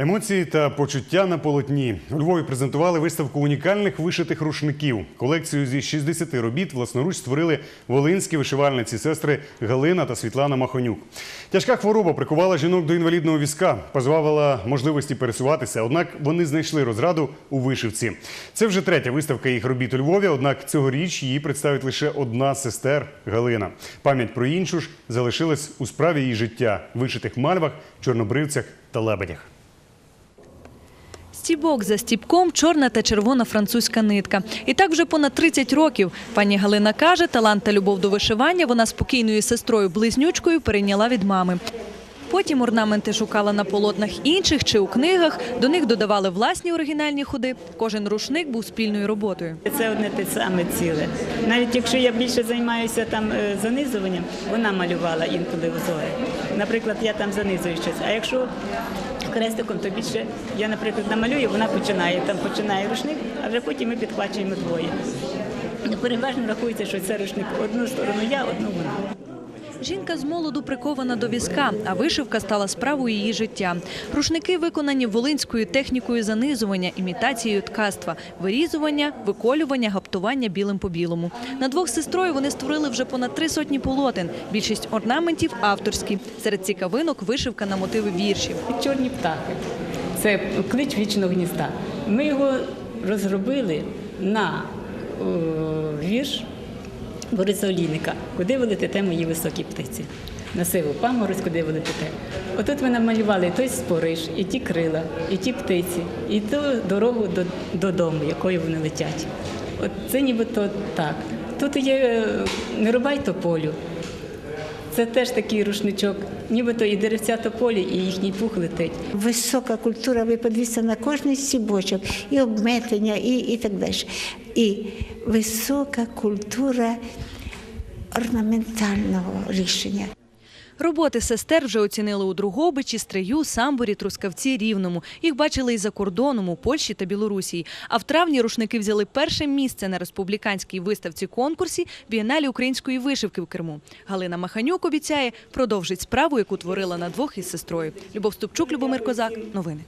Емоції та почуття на полотні у Львові презентували виставку унікальних вишитих рушників. Колекцію зі 60 робіт власноруч створили волинські вишивальниці сестри Галина та Світлана Махонюк. Тяжка хвороба прикувала жінок до інвалідного візка, позбавила можливості пересуватися. Однак вони знайшли розраду у вишивці. Це вже третя виставка їх робіт у Львові. Однак цьогоріч її представить лише одна сестер Галина. Пам'ять про іншу ж залишилась у справі її життя вишитих мальвах, чорнобривцях та лебедях. Стібок за стібком чорна та червона французька нитка. І так вже понад 30 років. Пані Галина каже, талант та любов до вишивання вона спокійною сестрою близнючкою перейняла від мами. Потім орнаменти шукала на полотнах інших чи у книгах. До них додавали власні оригінальні ходи. Кожен рушник був спільною роботою. Це одне те саме ціле. Навіть якщо я більше займаюся там е, занизуванням, вона малювала інколи узори. Наприклад, я там занизую щось. А якщо хрестиком, то більше я, наприклад, намалюю, вона починає. Там починає рушник, а вже потім ми підхвачуємо двоє. Переважно рахується, що це рушник одну сторону я, одну вона. Жінка з молоду прикована до візка, а вишивка стала справою її життя. Рушники виконані волинською технікою занизування, імітацією ткацтва, вирізування, виколювання, гаптування білим по білому. На двох сестрою вони створили вже понад три сотні полотен. Більшість орнаментів авторські. Серед цікавинок вишивка на мотиви віршів. Чорні птахи. Це клич вічного гнізда. Ми його розробили на вірш Бориса Олійника, куди ви летите мої високі птиці. На сиву паморозь, куди ви летите. Отут ми намалювали і той спориш, і ті крила, і ті птиці, і ту дорогу до, додому, якою вони летять. От це нібито так. Тут є е, не рубай тополю, це теж такий рушничок, нібито і деревця тополі, і їхній пух летить. Висока культура, ви подивіться на кожний стібочок, і обметення, і, і так далі. І висока культура орнаментального рішення. Роботи сестер вже оцінили у Другобичі, Стрию, Самборі, Трускавці, Рівному. Їх бачили і за кордоном у Польщі та Білорусі. А в травні рушники взяли перше місце на республіканській виставці конкурсі Бієналі української вишивки в Криму. Галина Маханюк обіцяє продовжить справу, яку творила на двох із сестрою. Любов Ступчук, Любомир Козак. Новини.